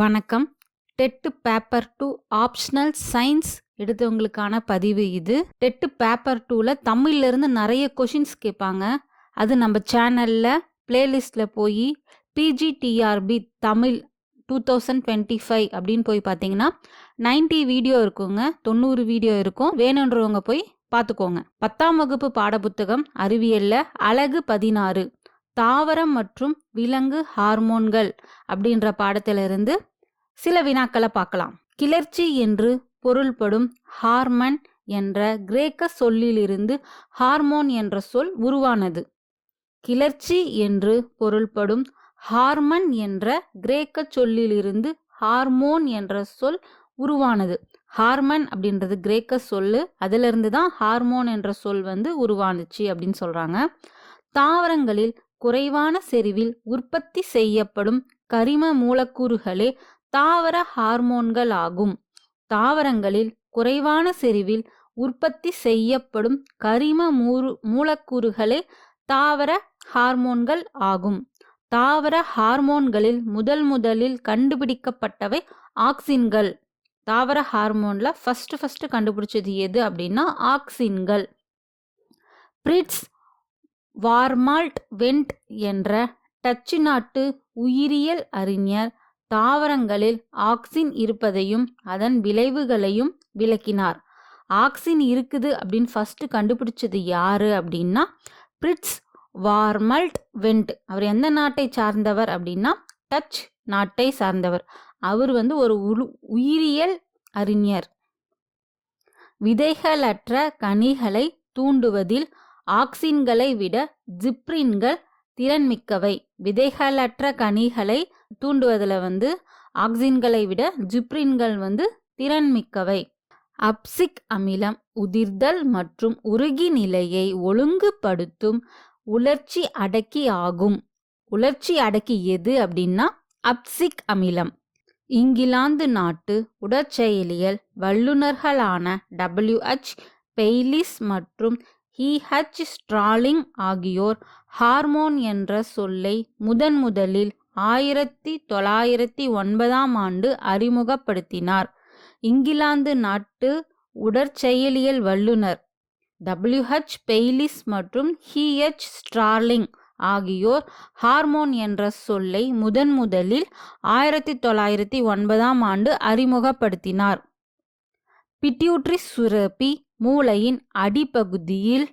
வணக்கம். TET paper two optional science எடுத்தவங்களுக்கான பதிவு இது. டெட்டு பேப்பர் டூவில் தமிழ்லேருந்து நிறைய கொஷின்ஸ் கேட்பாங்க. அது நம்ம சேனலில் பிளேலிஸ்ட்டில் போய் PGTRB Tamil two thousand twenty five அப்படின்னு போய் பார்த்தீங்கன்னா 90 வீடியோ இருக்குங்க தொண்ணூறு வீடியோ இருக்கும். வேணுன்றவங்க போய் பார்த்துக்கோங்க பத்தாம் வகுப்பு பாடப்புத்தகம் அறிவியலில் அழகு பதினாறு. தாவரம் மற்றும் விலங்கு ஹார்மோன்கள் அப்படின்ற பாடத்திலிருந்து சில வினாக்களை பார்க்கலாம். கிளர்ச்சி என்று பொருள்படும் ஹார்மன் என்ற கிரேக்க சொல்லிலிருந்து ஹார்மோன் என்ற சொல் உருவானது. கிளர்ச்சி என்று பொருள்படும் ஹார்மன் என்ற கிரேக்க சொல்லிலிருந்து ஹார்மோன் என்ற சொல் உருவானது. ஹார்மன் அப்படின்றது கிரேக்க சொல்லு அதிலிருந்து தான் ஹார்மோன் என்ற சொல் வந்து உருவானுச்சு அப்படின்னு சொல்றாங்க. தாவரங்களில் குறைவான செறிவில் உற்பத்தி செய்யப்படும் கரிம மூலக்கூறுகளே தாவர ஹார்மோன்கள் ஆகும் தாவரங்களில் குறைவான செறிவில் உற்பத்தி செய்யப்படும் கரிம மூறு மூலக்கூறுகளே தாவர ஹார்மோன்கள் ஆகும். தாவர ஹார்மோன்களில் முதல் முதலில் கண்டுபிடிக்கப்பட்டவை ஆக்சின்கள். தாவர ஹார்மோனில் ஃபஸ்ட்டு ஃபஸ்ட்டு கண்டுபிடிச்சது எது அப்படின்னா ஆக்சின்கள். பிரிட்ஸ் வார்மால்ட் வெண்ட் என்ற டச்சு நாட்டு உயிரியல் அறிஞர் தாவரங்களில் ஆக்சின் இருப்பதையும் அதன் விளைவுகளையும் விளக்கினார். ஆக்சின் இருக்குது அப்படின்னு ஃபர்ஸ்ட் கண்டுபிடிச்சது யாரு அப்படின்னா பிரிட்ஸ் வார்மல்ட் வெண்ட். அவர் எந்த நாட்டை சார்ந்தவர் அப்படின்னா டச் நாட்டை சார்ந்தவர். அவர் வந்து ஒரு உரு- உயிரியல் அறிஞர். விதைகளற்ற கனிகளை தூண்டுவதில் ஆக்சின்களை விட ஜிப்ரின்கள் திறன்மிக்கவை. விதைகளற்ற கனிகளை தூண்டுவதில் வந்து ஆக்சின்களை விட ஜிப்ரின்கள் வந்து திறன்மிக்கவை. அப்சிக் அமிலம் உதிர்தல் மற்றும் உருகி நிலையை ஒழுங்குபடுத்தும் உலர்ச்சி அடக்கி ஆகும். உலர்ச்சி அடக்கி எது அப்படின்னா அப்சிக் அமிலம். இங்கிலாந்து நாட்டு உடற்செயலியல் வல்லுநர்களான டபிள்யூஹெச் பெய்லிஸ் மற்றும் ஹிஹெச் ஸ்ட்ராலிங் ஆகியோர் ஹார்மோன் என்ற சொல்லை முதன் முதலில் ஆயிரத்தி தொள்ளாயிரத்தி ஒன்பதாம் ஆண்டு அறிமுகப்படுத்தினார். இங்கிலாந்து நாட்டு உடற்செயலியல் வல்லுநர். டபிள்யூஹெச் பெய்லிஸ் மற்றும் ஹிஎச் ஸ்ட்ராலிங் ஆகியோர் ஹார்மோன் என்ற சொல்லை முதன் முதலில் ஆயிரத்தி தொள்ளாயிரத்தி ஒன்பதாம் ஆண்டு அறிமுகப்படுத்தினார். பிட்யூட்ரி சுரப்பி மூளையின் அடிப்பகுதியில்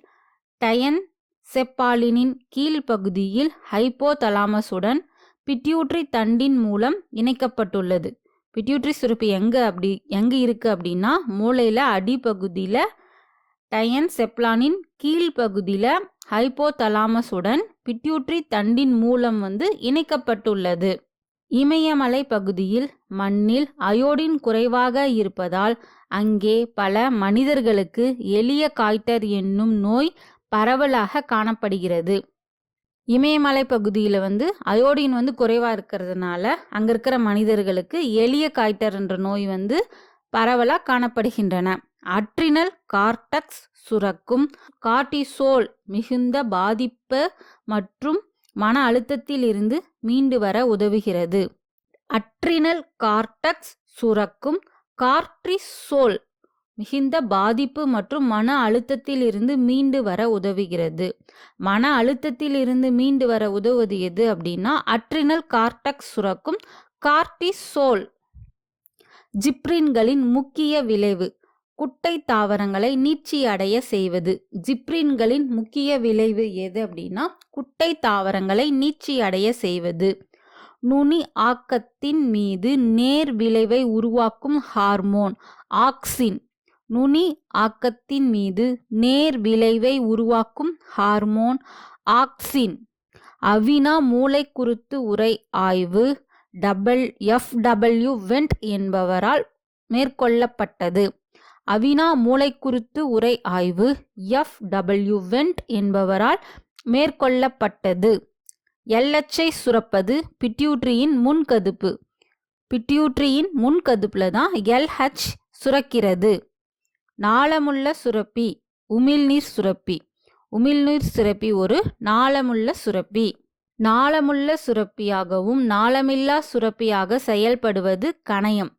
டயன் செப்பாலினின் கீழ்ப்பகுதியில் ஹைப்போதலாமஸுடன் பிட்யூட்ரி தண்டின் மூலம் இணைக்கப்பட்டுள்ளது. பிட்யூட்ரி சுரப்பி எங்கே அப்படி எங்கே இருக்குது அப்படின்னா மூளையில் அடிப்பகுதியில் டயன் செப்லானின் கீழ்ப்பகுதியில ஹைப்போதலாமஸுடன் பிட்யூட்ரி தண்டின் மூலம் வந்து இணைக்கப்பட்டுள்ளது. இமயமலை பகுதியில் மண்ணில் அயோடின் குறைவாக இருப்பதால் அங்கே பல மனிதர்களுக்கு எளிய காய்டர் என்னும் நோய் பரவலாக காணப்படுகிறது. இமயமலை பகுதியில் வந்து அயோடின் வந்து குறைவாக இருக்கிறதுனால அங்கே இருக்கிற மனிதர்களுக்கு எளிய காய்டர் என்ற நோய் வந்து பரவலாக காணப்படுகின்றன. அட்ரினல் கார்டக்ஸ் சுரக்கும் கார்டிசோல் மிகுந்த பாதிப்பு மற்றும் மன அழுத்தத்திலிருந்து மீண்டு வர உதவுகிறது. அட்ரினல் கார்டக்ஸ் சுரக்கும் கார்ட்ரிசோல் மிகுந்த பாதிப்பு மற்றும் மன அழுத்தத்திலிருந்து மீண்டு வர உதவுகிறது. மன அழுத்தத்திலிருந்து மீண்டு வர உதவுவது எது அப்படின்னா அட்ரினல் கார்டக்ஸ் சுரக்கும் கார்டிசோல். ஜிப்ரின்களின் முக்கிய விளைவு. குட்டை தாவரங்களை நீட்சி அடைய செய்வது. ஜிப்ரின்களின் முக்கிய விளைவு எது அப்படின்னா குட்டை தாவரங்களை நீட்சி அடைய செய்வது. நுனி ஆக்கத்தின் மீது நேர் விளைவை உருவாக்கும் ஹார்மோன் ஆக்சின். நுனி ஆக்கத்தின் மீது நேர் விளைவை உருவாக்கும் ஹார்மோன் ஆக்சின். அவினா மூளைக்குருத்து உரை ஆய்வு டபுள் எஃப் டபிள்யூ வெண்ட் என்பவரால் மேற்கொள்ளப்பட்டது. அவினா மூளைக்குருத்து உரை ஆய்வு எஃப் டபிள்யூ வெண்ட் என்பவரால் மேற்கொள்ளப்பட்டது. எல்லச்சை சுரப்பது பிட்யூட்ரியின் முன்கதுப்பு. பிட்யூட்ரியின் முன்கதுப்பில் தான் எல்ஹெச் சுரக்கிறது. நாளமுள்ள சுரப்பி உமிழ்நீர் சுரப்பி. உமிழ்நீர் சுரப்பி ஒரு நாளமுள்ள சுரப்பி. நாளமுள்ள சுரப்பியாகவும் நாளமில்லா சுரப்பியாக செயல்படுவது கணையம்.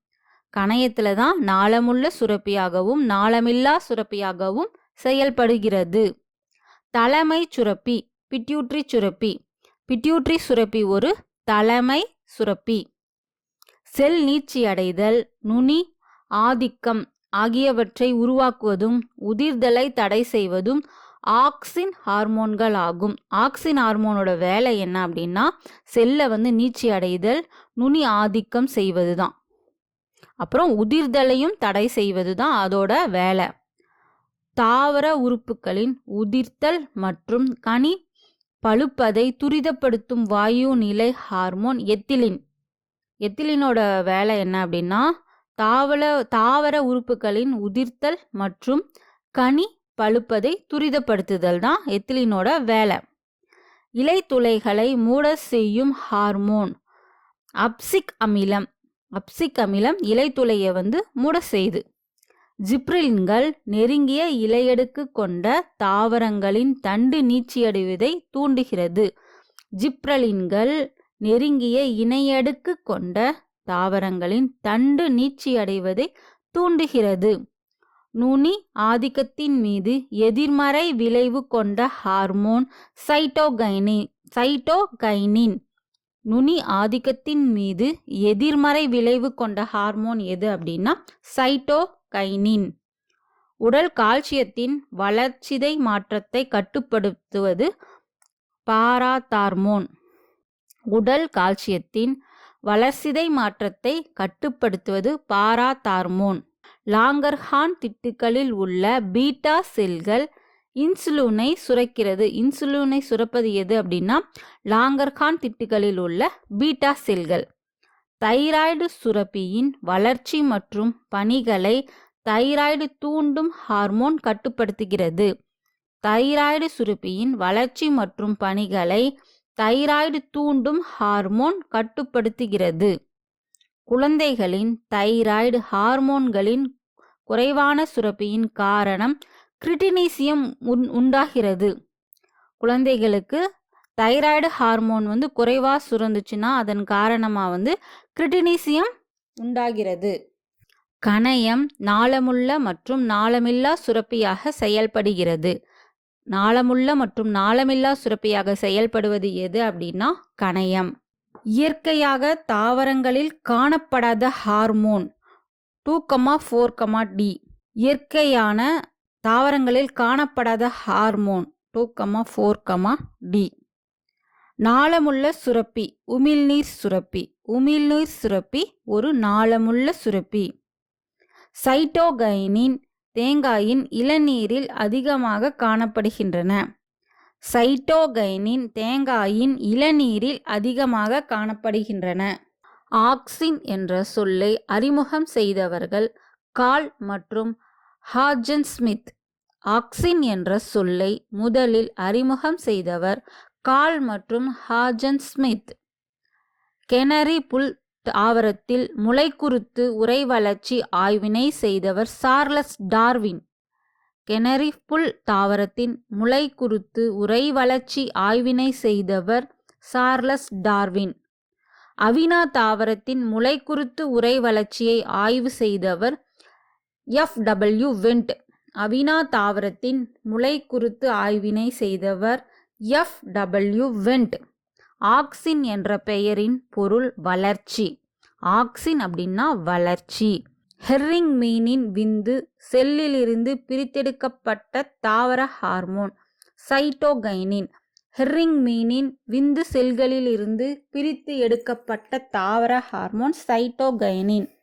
கணையத்துல தான் நாளமுள்ள சுரப்பியாகவும் நாளமில்லா சுரப்பியாகவும் செயல்படுகிறது. தலைமை சுரப்பி பிட்யூட்ரி சுரப்பி. பிட்யூட்ரி சுரப்பி ஒரு தலைமை சுரப்பி. செல் நீச்சியடைதல் நுனி ஆதிக்கம் ஆகியவற்றை உருவாக்குவதும் உதிர்தலை தடை செய்வதும் ஆக்சின் ஹார்மோன்கள் ஆகும். ஆக்சின் ஹார்மோனோட வேலை என்ன அப்படின்னா செல்லை வந்து நீட்சி அடைதல் நுனி ஆதிக்கம் செய்வது தான் அப்புறம் உதிர்தலையும் தடை செய்வது தான் அதோட வேலை. தாவர உறுப்புகளின் உதிர்த்தல் மற்றும் கனி பழுப்பதை துரிதப்படுத்தும் வாயு நிலை ஹார்மோன் எத்திலின். எத்திலினோட வேலை என்ன அப்படின்னா தாவர தாவர உறுப்புகளின் உதிர்த்தல் மற்றும் கனி பழுப்பதை துரிதப்படுத்துதல் தான் எத்திலினோட வேலை. இலை துளைகளை மூட செய்யும் ஹார்மோன் அப்சிக் அமிலம் அப்சிக் அமிலம் இலைத்துளையை வந்து மூட செய்து ஜிப்ரின்கள் நெருங்கிய இலையடுக்கு கொண்ட தாவரங்களின் தண்டு நீச்சியடைவதை தூண்டுகிறது. ஜிப்ரலின்கள் நெருங்கிய இணையடுக்கு கொண்ட தாவரங்களின் தண்டு நீச்சியடைவதை தூண்டுகிறது. நுனி ஆதிக்கத்தின் மீது எதிர்மறை விளைவு கொண்ட ஹார்மோன் சைட்டோகைனி சைட்டோகைனின் நுனி ஆதிக்கத்தின் மீது எதிர்மறை விளைவு கொண்ட ஹார்மோன் எது அப்படின்னா சைட்டோகைனின். உடல் கால்சியத்தின் வளர்ச்சிதை மாற்றத்தை கட்டுப்படுத்துவது பாராதார்மோன். உடல் கால்சியத்தின் வளர்சிதை மாற்றத்தை கட்டுப்படுத்துவது பாராதார்மோன். லாங்கர்ஹான் திட்டுக்களில் உள்ள பீட்டா செல்கள் இன்சுலினை சுரக்கிறது. இன்சுலினை சுரப்பது எது அப்படின்னா லாங்கர்கான் திட்டுகளில் உள்ள பீட்டா செல்கள். தைராய்டு சுரப்பியின் வளர்ச்சி மற்றும் பணிகளை தைராய்டு தூண்டும் ஹார்மோன் கட்டுப்படுத்துகிறது. தைராய்டு சுரப்பியின் வளர்ச்சி மற்றும் பணிகளை தைராய்டு தூண்டும் ஹார்மோன் கட்டுப்படுத்துகிறது. குழந்தைகளின் தைராய்டு ஹார்மோன்களின் குறைவான சுரப்பியின் காரணம் கிரிட்டினீசியம் உண் உண்டாகிறது. குழந்தைகளுக்கு தைராய்டு ஹார்மோன் வந்து குறைவாக சுரந்துச்சுன்னா அதன் காரணமாக வந்து கிரிட்டினீசியம் உண்டாகிறது. கணையம் நாளமுள்ள மற்றும் நாளமில்லா சுரப்பியாக செயல்படுகிறது. நாளமுள்ள மற்றும் நாளமில்லா சுரப்பியாக செயல்படுவது எது அப்படின்னா கணையம். இயற்கையாக தாவரங்களில் காணப்படாத hormone two comma four comma D. இயற்கையான தாவரங்களில் காணப்படாத hormone two comma four comma D. நாளமுள்ள சுரப்பி உமிழ்நீர் சுரப்பி. உமிழ்நீர் சுரப்பி ஒரு நாளமுள்ள சுரப்பி. சைட்டோகைனின் தேங்காயின் இளநீரில் அதிகமாக காணப்படுகின்றன. சைட்டோகைனின் தேங்காயின் இளநீரில் அதிகமாக காணப்படுகின்றன. ஆக்சின் என்ற சொல்லை அறிமுகம் செய்தவர்கள் கால் மற்றும் ஹார்ஜன் ஸ்மித் ஆக்சின் என்ற சொல்லை முதலில் அறிமுகம் செய்தவர் கால் மற்றும் ஹாஜன் ஸ்மித். கெனரி புல் தாவரத்தில் முளைக்குறுத்து உரை வளர்ச்சி ஆய்வினை செய்தவர் சார்லஸ் டார்வின். கெனரி புல் தாவரத்தின் முளைக்குருத்து உரை வளர்ச்சி ஆய்வினை செய்தவர் சார்லஸ் டார்வின். அவினா தாவரத்தின் முளைக்குருத்து உரை வளர்ச்சியை ஆய்வு செய்தவர் எஃப் டபிள்யூ வெண்ட் அவினா தாவரத்தின் முளை குருத்து ஆய்வினை செய்தவர் எஃப் டபிள்யூ வெண்ட் ஆக்சின் என்ற பெயரின் பொருள் வளர்ச்சி. ஆக்சின் அப்படின்னா வளர்ச்சி. ஹெர்ரிங் மீனின் விந்து செல்லிலிருந்து பிரித்தெடுக்கப்பட்ட தாவர ஹார்மோன் சைட்டோகைனின். ஹெர்ரிங் மீனின் விந்து செல்களிலிருந்து பிரித்து எடுக்கப்பட்ட தாவர ஹார்மோன் சைட்டோகைனின்.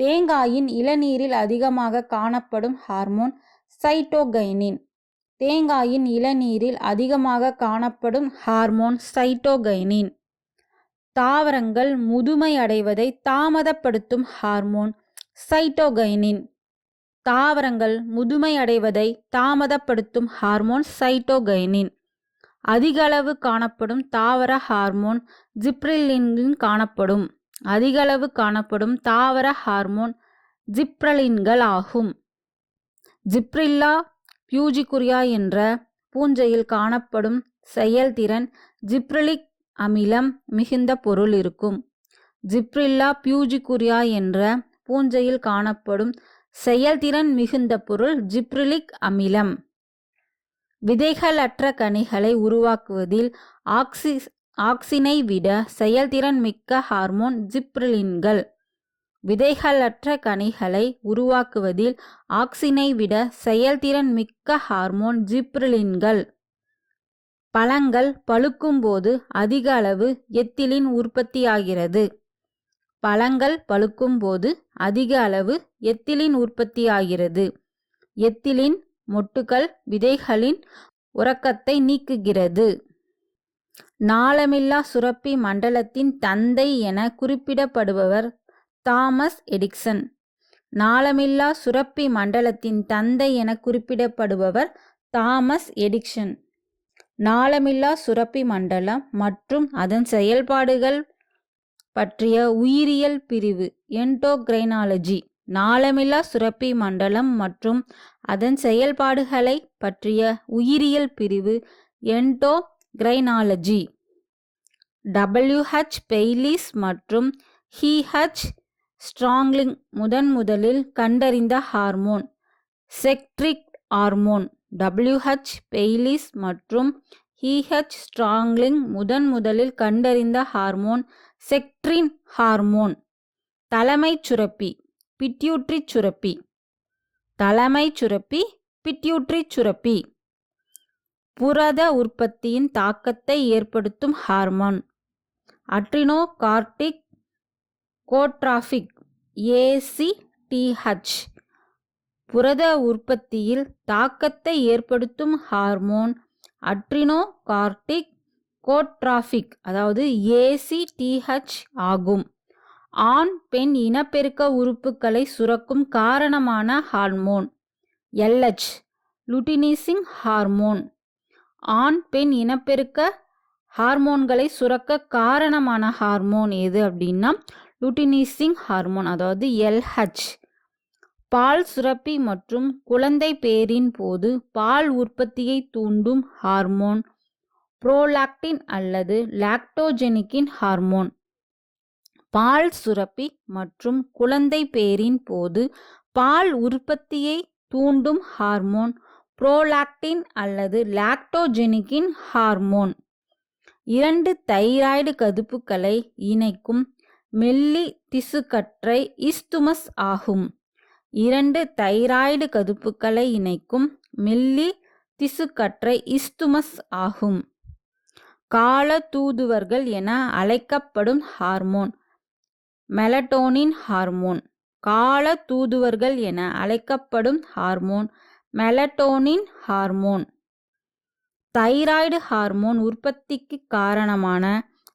தேங்காயின் இளநீரில் அதிகமாக காணப்படும் ஹார்மோன் சைட்டோகைனின். தேங்காயின் இளநீரில் அதிகமாக காணப்படும் ஹார்மோன் சைட்டோகைனின். தாவரங்கள் முதுமை அடைவதை தாமதப்படுத்தும் ஹார்மோன் சைட்டோகைனின். தாவரங்கள் முதுமை அடைவதை தாமதப்படுத்தும் ஹார்மோன் சைட்டோகைனின். அதிகளவு காணப்படும் தாவர ஹார்மோன் ஜிப்ரில்லின் காணப்படும். அதிகளவு காணப்படும் தாவர ஹார்மோன் ஜிப்ரலின்கள் ஆகும் ஜிப்ரில்லா பியூஜிகுரியா என்ற பூஞ்சையில் காணப்படும் செயல்திறன் ஜிப்ரலிக் அமிலம் மிகுந்த பொருள் இருக்கும். ஜிப்ரில்லா பியூஜிகுரியா என்ற பூஞ்சையில் காணப்படும் செயல்திறன் மிகுந்த பொருள் ஜிப்ரிலிக் அமிலம். விதைகளற்ற கனிகளை உருவாக்குவதில் ஆக்சி ஆக்சினை விட செயல்திறன் மிக்க ஹார்மோன் ஜிப்ரிலின்கள். விதைகளற்ற கனிகளை உருவாக்குவதில் ஆக்சினை விட செயல்திறன் மிக்க ஹார்மோன் ஜிப்ரிலின்கள். பழங்கள் பழுக்கும்போது அதிக அளவு எத்திலின் உற்பத்தியாகிறது. பழங்கள் பழுக்கும்போது அதிக அளவு எத்திலின் உற்பத்தியாகிறது. எத்திலின் மொட்டுக்கள் விதைகளின் உறக்கத்தை நீக்குகிறது. நாளமில்லா சுரப்பி மண்டலத்தின் தந்தை என குறிப்பிடப்படுபவர் தாமஸ் எடிக்சன். நாளமில்லா சுரப்பி மண்டலத்தின் தந்தை என குறிப்பிடப்படுபவர் தாமஸ் எடிக்சன். நாளமில்லா சுரப்பி மண்டலம் மற்றும் அதன் செயல்பாடுகள் பற்றிய உயிரியல் பிரிவு என்டோக்ரைனாலஜி நாளமில்லா சுரப்பி மண்டலம் மற்றும் அதன் செயல்பாடுகளை பற்றிய உயிரியல் பிரிவு என்டோ கிரைனாலஜி. டபிள்யூஹெச் பெய்லிஸ் மற்றும் ஹிஹெச் ஸ்ட்ராங்லிங் முதன் முதலில் கண்டறிந்த ஹார்மோன் செக்ட்ரிக் ஹார்மோன். டபிள்யூஹெச் பெய்லிஸ் மற்றும் ஹிஹெச் ஸ்ட்ராங்லிங் முதன் முதலில் கண்டறிந்த ஹார்மோன் செக்ட்ரின் ஹார்மோன். தலைமைச் சுரப்பி பிட்யூட்ரி சுரப்பி. தலைமைச் சுரப்பி பிட்யூட்ரி சுரப்பி. புரத உற்பத்தியின் தாக்கத்தை ஏற்படுத்தும் ஹார்மோன். அட்ரினோகார்டிக் கோட்ராஃபிக் ஏசிடிஹெச் புரத உற்பத்தியில் தாக்கத்தை ஏற்படுத்தும் ஹார்மோன் அட்ரினோகார்டிக் கோட்ராஃபிக் அதாவது ஏசிடிஹெச் ஆகும். ஆண் பெண் இனப்பெருக்க உறுப்புகளை சுரக்கும் காரணமான ஹார்மோன் எல்ஹெச் லுட்டினிசிங் ஹார்மோன். ஆண் பெண் இனப்பெருக்க ஹார்மோன்களை சுரக்க காரணமான ஹார்மோன் எது அப்படின்னா லுட்டினிசிங் ஹார்மோன் அதாவது எல்ஹெச். பால் சுரப்பி மற்றும் குழந்தை பேரின் போது பால் உற்பத்தியை தூண்டும் ஹார்மோன் புரோலாக்டின் அல்லது லாக்டோஜெனிக்கின் ஹார்மோன். பால் சுரப்பி மற்றும் குழந்தை பேரின் போது பால் உற்பத்தியை தூண்டும் ஹார்மோன் புரோலாக்டின் அல்லது லாக்டோஜெனிக்கின் ஹார்மோன். இரண்டு தைராய்டு கதுப்புகளை இணைக்கும் மெல்லி திசுக்கற்றை இஸ்துமஸ் ஆகும். இரண்டு தைராய்டு கதுப்புகளை இணைக்கும் மெல்லி திசுக்கற்றை இஸ்துமஸ் ஆகும். கால தூதுவர்கள் என அழைக்கப்படும் ஹார்மோன் மெலட்டோனின் ஹார்மோன். கால தூதுவர்கள் என அழைக்கப்படும் hormone melatonin hormone. Thyroid hormone உற்பத்திக்கு காரணமான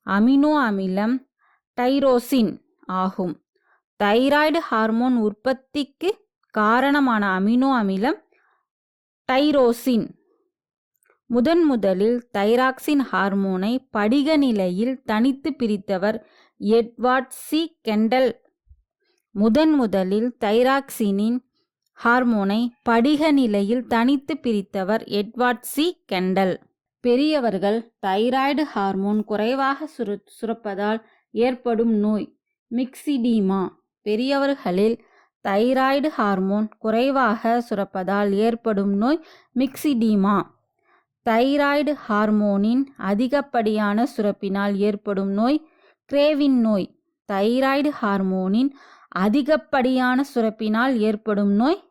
அமினோ அமிலம் டைரோசின் ஆகும். தைராய்டு ஹார்மோன் உற்பத்திக்கு காரணமான அமினோ அமிலம் டைரோசின் முதன் முதலில் தைராக்சின் ஹார்மோனை படிக நிலையில் தனித்து பிரித்தவர் எட்வார்ட் சி கெண்டல். முதன் முதலில் தைராக்சினின் ஹார்மோனை படிக நிலையில் தனித்து பிரித்தவர் எட்வார்ட் சி. கெண்டல். பெரியவர்கள் தைராய்டு ஹார்மோன் குறைவாக சுரு சுரப்பதால் ஏற்படும் நோய் மிக்சிடீமா. பெரியவர்களில் தைராய்டு ஹார்மோன் குறைவாக சுரப்பதால் ஏற்படும் நோய் மிக்சிடீமா. தைராய்டு ஹார்மோனின் அதிகப்படியான சுரப்பினால் ஏற்படும் நோய் கிரேவின் நோய். தைராய்டு ஹார்மோனின் அதிகப்படியான சுரப்பினால் ஏற்படும் நோய்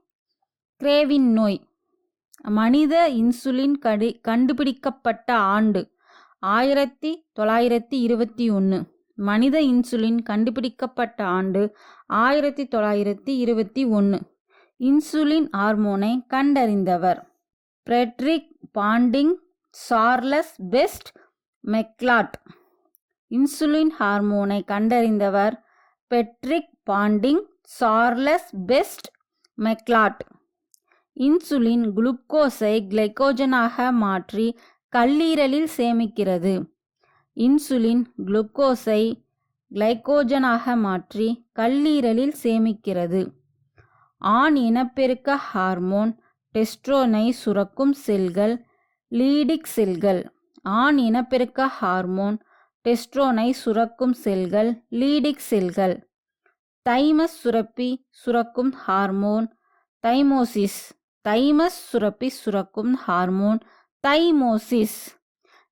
கிரேவின் நோய். மனித இன்சுலின் கடி கண்டுபிடிக்கப்பட்ட ஆண்டு ஆயிரத்தி தொள்ளாயிரத்தி இருபத்தி ஒன்று மனித இன்சுலின் கண்டுபிடிக்கப்பட்ட ஆண்டு ஆயிரத்தி தொள்ளாயிரத்தி இருபத்தி ஒன்று இன்சுலின் ஹார்மோனை கண்டறிந்தவர் Frederick Banting Charles Best Macleod. Insulin ஹார்மோனை கண்டறிந்தவர் Frederick Banting Charles Best Macleod. Insulin குளுக்கோஸை கிளைக்கோஜனாக மாற்றி கல்லீரலில் சேமிக்கிறது. இன்சுலின் குளுக்கோஸை கிளைக்கோஜனாக மாற்றி கல்லீரலில் சேமிக்கிறது. ஆண் இனப்பெருக்க ஹார்மோன் டெஸ்ட்ரோனை சுரக்கும் செல்கள் லீடிக் செல்கள். ஆண் இனப்பெருக்க ஹார்மோன் டெஸ்ட்ரோனை சுரக்கும் செல்கள் லீடிக் செல்கள். தைமஸ் சுரப்பி சுரக்கும் ஹார்மோன் தைமோசிஸ். தைமஸ் சுரப்பி சுரக்கும் ஹார்மோன் தைமோசிஸ்.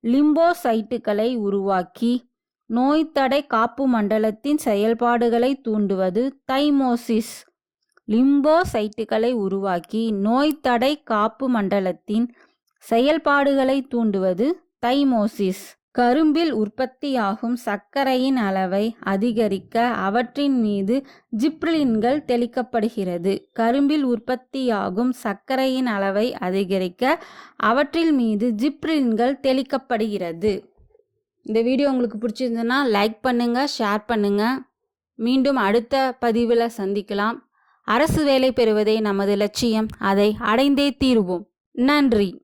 லிம்போசைட்டுகளை உருவாக்கி நோய்த்தடை காப்பு மண்டலத்தின் செயல்பாடுகளை தூண்டுவது தைமோசிஸ். லிம்போசைட்டுகளை உருவாக்கி நோய்த்தடை காப்பு மண்டலத்தின் செயல்பாடுகளை தூண்டுவது தைமோசிஸ். கரும்பில் உற்பத்தியாகும் சர்க்கரையின் அளவை அதிகரிக்க அவற்றின் மீது ஜிப்ரிலின்கள் தெளிக்கப்படுகிறது. கரும்பில் உற்பத்தியாகும் சர்க்கரையின் அளவை அதிகரிக்க அவற்றில் மீது ஜிப்ரிலின்கள் தெளிக்கப்படுகிறது. இந்த வீடியோ உங்களுக்கு பிடிச்சிருந்ததுன்னா லைக் பண்ணுங்கள் ஷேர் பண்ணுங்கள் மீண்டும் அடுத்த பதிவில் சந்திக்கலாம். அரசு வேலை பெறுவதே நமது லட்சியம். அதை அடைந்தே தீருவோம். நன்றி.